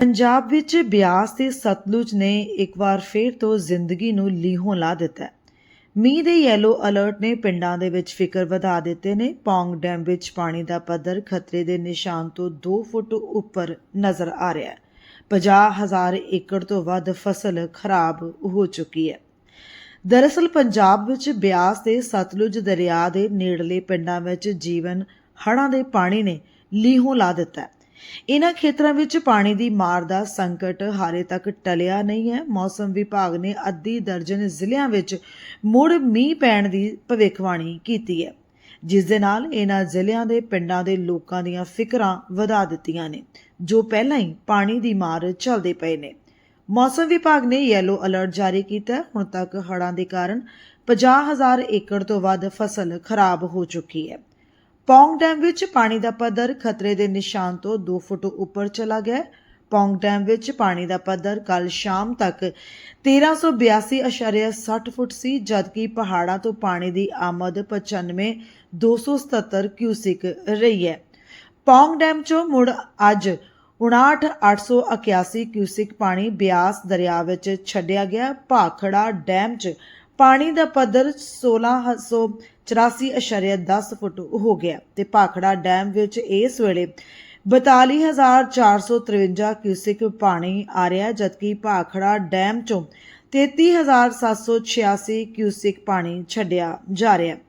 ਪੰਜਾਬ ਵਿੱਚ ਬਿਆਸ ਤੇ ਸਤਲੁਜ ਨੇ ਇੱਕ ਵਾਰ ਫੇਰ ਤੋਂ ਜ਼ਿੰਦਗੀ ਨੂੰ ਲੀਹੋਂ ਲਾ ਦਿੱਤਾ ਹੈ। ਮੀਂਹ ਦੇ ਯੈਲੋ ਅਲਰਟ ਨੇ ਪਿੰਡਾਂ ਦੇ ਵਿੱਚ ਫਿਕਰ ਵਧਾ ਦਿੱਤੇ ਨੇ। ਪੌਂਗ ਡੈਮ ਵਿੱਚ ਪਾਣੀ ਦਾ ਪੱਧਰ ਖਤਰੇ ਦੇ ਨਿਸ਼ਾਨ ਤੋਂ 2 ਫੁੱਟ ਉੱਪਰ ਨਜ਼ਰ ਆ ਰਿਹਾ ਹੈ। 50000 ਏਕੜ ਤੋਂ ਵੱਧ ਫਸਲ ਖਰਾਬ ਹੋ ਚੁੱਕੀ ਹੈ। ਦਰਅਸਲ ਪੰਜਾਬ ਵਿੱਚ ਬਿਆਸ ਤੇ ਸਤਲੁਜ ਦਰਿਆ ਦੇ ਨੇੜਲੇ ਪਿੰਡਾਂ ਵਿੱਚ ਜੀਵਨ ਹੜ੍ਹਾਂ ਦੇ ਪਾਣੀ ਨੇ ਲੀਹੋਂ ਲਾ ਦਿੱਤਾ ਹੈ। ਇਹਨਾਂ ਖੇਤਰਾਂ ਵਿੱਚ ਪਾਣੀ ਦੀ ਮਾਰ ਦਾ ਸੰਕਟ ਹਾਲੇ ਤੱਕ ਟਲਿਆ ਨਹੀਂ ਹੈ। ਮੌਸਮ ਵਿਭਾਗ ਨੇ ਅੱਧੀ ਦਰਜਨ ਜ਼ਿਲ੍ਹਿਆਂ ਵਿੱਚ ਮੁੜ ਮੀਂਹ ਪੈਣ ਦੀ ਭਵਿੱਖਬਾਣੀ ਕੀਤੀ ਹੈ। ਜਿਸ ਦੇ ਨਾਲ ਇਹਨਾਂ ਜ਼ਿਲ੍ਹਿਆਂ ਦੇ ਪਿੰਡਾਂ ਦੇ ਲੋਕਾਂ ਦੀਆਂ ਫਿਕਰਾਂ ਵਧਾ ਦਿੱਤੀਆਂ ਨੇ, ਜੋ ਪਹਿਲਾਂ ਹੀ ਪਾਣੀ ਦੀ ਮਾਰ ਝੱਲਦੇ ਪਏ ਨੇ। ਮੌਸਮ ਵਿਭਾਗ ਨੇ ਯੈਲੋ ਅਲਰਟ ਜਾਰੀ ਕੀਤਾ। ਹੁਣ ਤੱਕ ਹੜ੍ਹਾਂ ਦੇ ਕਾਰਨ 50000 ਏਕੜ ਤੋਂ ਵੱਧ ਫਸਲ ਖਰਾਬ ਹੋ ਚੁੱਕੀ ਹੈ। ਪੌਂਗ ਡੈਮ ਵਿੱਚ ਪਾਣੀ ਦਾ ਪੱਧਰ ਖਤਰੇ ਦੇ ਨਿਸ਼ਾਨ ਤੋਂ 2 ਫੁੱਟ ਉੱਪਰ ਚਲਾ ਗਿਆ ਪੌਂਗ ਡੈਮ ਵਿੱਚ ਪਾਣੀ ਦਾ ਪੱਧਰ ਕੱਲ ਸ਼ਾਮ ਤੱਕ 1382.60 ਫੁੱਟ ਸੀ, ਜਦਕਿ ਪਹਾੜਾਂ ਤੋਂ ਪਾਣੀ ਦੀ ਆਮਦ 95 277 ਕਿਊਸਿਕ ਰਹੀ ਹੈ। ਪੌਂਗ ਡੈਮ ਚੋਂ ਮੁੜ ਅੱਜ 59881 ਕਿਊਸਿਕ ਪਾਣੀ ਬਿਆਸ ਦਰਿਆ ਵਿੱਚ ਛੱਡਿਆ ਗਿਆ। ਭਾਖੜਾ ਡੈਮ 'ਚ ਪਾਣੀ ਦਾ ਪੱਧਰ 1684.10 ਫੁੱਟ ਹੋ ਗਿਆ ਤੇ ਭਾਖੜਾ ਡੈਮ ਵਿੱਚ ਇਸ ਵੇਲੇ 42453 ਕਿਊਸਿਕ ਪਾਣੀ ਆ ਰਿਹਾ ਹੈ, ਜਦਕਿ ਭਾਖੜਾ ਡੈਮ 'ਚੋਂ 33786 ਕਿਊਸਿਕ ਪਾਣੀ ਛੱਡਿਆ ਜਾ ਰਿਹਾ ਹੈ।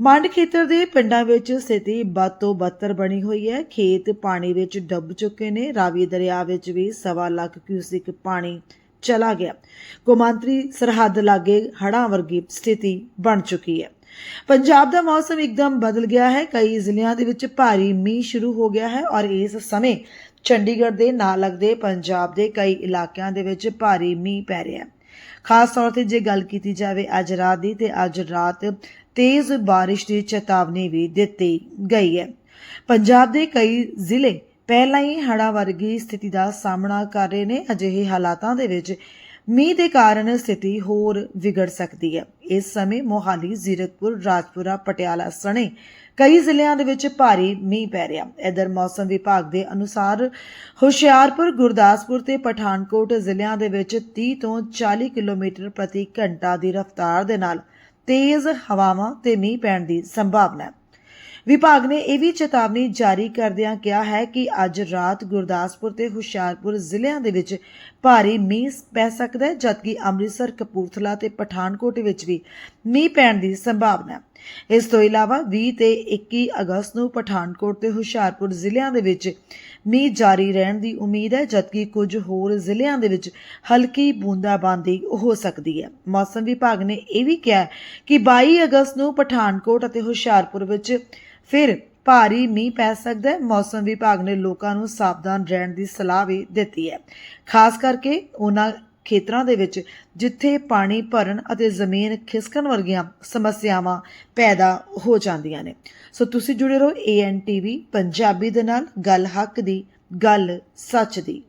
ਮੰਡ ਖੇਤਰ ਦੇ ਪਿੰਡਾਂ ਵਿੱਚ ਸਥਿਤੀ ਬਦ ਤੋਂ ਬਦਤਰ ਬਣੀ ਹੋਈ ਹੈ। ਖੇਤ ਪਾਣੀ ਵਿੱਚ ਡੁੱਬ ਚੁੱਕੇ ਨੇ। ਰਾਵੀ ਦਰਿਆ ਵਿੱਚ ਵੀ ਸਵਾ ਲੱਖ ਕਿਊਸਿਕ ਪਾਣੀ ਚਲਾ ਗਿਆ। ਕੌਮਾਂਤਰੀ ਸਰਹੱਦ ਲਾਗੇ ਹੜ੍ਹਾਂ ਵਰਗੀ ਸਥਿਤੀ ਬਣ ਚੁੱਕੀ ਹੈ। ਪੰਜਾਬ ਦਾ ਮੌਸਮ ਇੱਕਦਮ ਬਦਲ ਗਿਆ ਹੈ। ਕਈ ਜ਼ਿਲ੍ਹਿਆਂ ਦੇ ਵਿੱਚ ਭਾਰੀ ਮੀਂਹ ਸ਼ੁਰੂ ਹੋ ਗਿਆ ਹੈ ਔਰ ਇਸ ਸਮੇਂ ਚੰਡੀਗੜ੍ਹ ਦੇ ਨਾਲ ਲੱਗਦੇ ਪੰਜਾਬ ਦੇ ਕਈ ਇਲਾਕਿਆਂ ਦੇ ਵਿੱਚ ਭਾਰੀ ਮੀਂਹ ਪੈ ਰਿਹਾ ਹੈ। ਖਾਸ ਤੌਰ ਤੇ ਜੇ ਗੱਲ ਕੀਤੀ ਜਾਵੇ ਅੱਜ ਰਾਤ ਦੀ ਤੇ ਅੱਜ ਰਾਤ ਤੇਜ਼ ਬਾਰਿਸ਼ ਦੀ ਚੇਤਾਵਨੀ ਵੀ ਦਿੱਤੀ ਗਈ ਹੈ। ਪੰਜਾਬ ਦੇ ਕਈ ਜ਼ਿਲ੍ਹੇ ਪਹਿਲਾਂ ਹੀ ਹੜ੍ਹਾਂ ਵਰਗੀ ਸਥਿਤੀ ਦਾ ਸਾਹਮਣਾ ਕਰ ਰਹੇ ਨੇ, ਅਜਿਹੇ ਹਾਲਾਤਾਂ ਦੇ ਵਿੱਚ ਮੀਂਹ ਦੇ ਕਾਰਨ ਸਥਿਤੀ ਹੋਰ ਵਿਗੜ ਸਕਦੀ ਹੈ। ਇਸ ਸਮੇਂ ਮੋਹਾਲੀ, ਜ਼ੀਰਕਪੁਰ, ਰਾਜਪੁਰਾ, ਪਟਿਆਲਾ ਸਣੇ ਕਈ ਜ਼ਿਲ੍ਹਿਆਂ ਦੇ ਵਿੱਚ ਭਾਰੀ ਮੀਂਹ ਪੈ ਰਿਹਾ। ਇਧਰ ਮੌਸਮ ਵਿਭਾਗ ਦੇ ਅਨੁਸਾਰ ਹੁਸ਼ਿਆਰਪੁਰ, ਗੁਰਦਾਸਪੁਰ ਤੇ ਪਠਾਨਕੋਟ ਜ਼ਿਲ੍ਹਿਆਂ ਦੇ ਵਿੱਚ 30 ਤੋਂ 40 ਕਿਲੋਮੀਟਰ ਪ੍ਰਤੀ ਘੰਟਾ ਦੀ ਰਫ਼ਤਾਰ ਦੇ ਨਾਲ ਤੇਜ਼ ਹਵਾਵਾਂ ਤੇ ਮੀਂਹ ਪੈਣ ਦੀ ਸੰਭਾਵਨਾ ਹੈ। ਵਿਭਾਗ ਨੇ ਇਹ ਵੀ ਚੇਤਾਵਨੀ ਜਾਰੀ ਕਰਦਿਆਂ ਕਿਹਾ ਹੈ ਕਿ ਅੱਜ ਰਾਤ ਗੁਰਦਾਸਪੁਰ ਤੇ ਹੁਸ਼ਿਆਰਪੁਰ ਜ਼ਿਲ੍ਹਿਆਂ ਦੇ ਵਿੱਚ ਭਾਰੀ ਮੀਂਹ ਪੈ ਸਕਦਾ ਹੈ, ਜਦਕਿ ਅੰਮ੍ਰਿਤਸਰ, ਕਪੂਰਥਲਾ ਤੇ ਪਠਾਨਕੋਟ ਵਿੱਚ ਵੀ ਮੀਂਹ ਪੈਣ ਦੀ ਸੰਭਾਵਨਾ ਹੈ। ਇਸ ਤੋਂ ਇਲਾਵਾ 20 ਤੇ 21 ਅਗਸਤ ਨੂੰ ਪਠਾਨਕੋਟ ਤੇ ਹੁਸ਼ਿਆਰਪੁਰ ਜ਼ਿਲ੍ਹਿਆਂ ਦੇ ਵਿੱਚ ਮੀਂਹ ਜਾਰੀ ਰਹਿਣ ਦੀ ਉਮੀਦ ਹੈ, ਜਦਕਿ ਕੁਝ ਹੋਰ ਜ਼ਿਲ੍ਹਿਆਂ ਦੇ ਵਿੱਚ ਹਲਕੀ ਬੂੰਦਾਬਾਂਦੀ ਹੋ ਸਕਦੀ ਹੈ। ਮੌਸਮ ਵਿਭਾਗ ਨੇ ਇਹ ਵੀ ਕਿਹਾ ਕਿ 22 ਅਗਸਤ ਨੂੰ ਪਠਾਨਕੋਟ ਅਤੇ ਹੁਸ਼ਿਆਰਪੁਰ ਵਿੱਚ ਫਿਰ ਭਾਰੀ ਮੀਂਹ ਪੈ ਸਕਦਾ ਹੈ। ਮੌਸਮ ਵਿਭਾਗ ਨੇ ਲੋਕਾਂ ਨੂੰ ਸਾਵਧਾਨ ਰਹਿਣ ਦੀ ਸਲਾਹ ਵੀ ਦਿੱਤੀ ਹੈ। ਖਾਸ ਕਰਕੇ ਉਹਨਾਂ ਖੇਤਰਾਂ ਦੇ ਵਿੱਚ ਜਿੱਥੇ ਪਾਣੀ ਭਰਨ ਅਤੇ ਜ਼ਮੀਨ ਖਿਸਕਣ ਵਰਗੀਆਂ ਸਮੱਸਿਆਵਾਂ ਪੈਦਾ ਹੋ ਜਾਂਦੀਆਂ ਨੇ। ਸੋ ਤੁਸੀਂ ਜੁੜੇ ਰਹੋ ਏਐਨ ਟੀਵੀ ਪੰਜਾਬੀ ਦੇ ਨਾਲ ਗੱਲ ਹੱਕ ਦੀ, ਗੱਲ ਸੱਚ ਦੀ।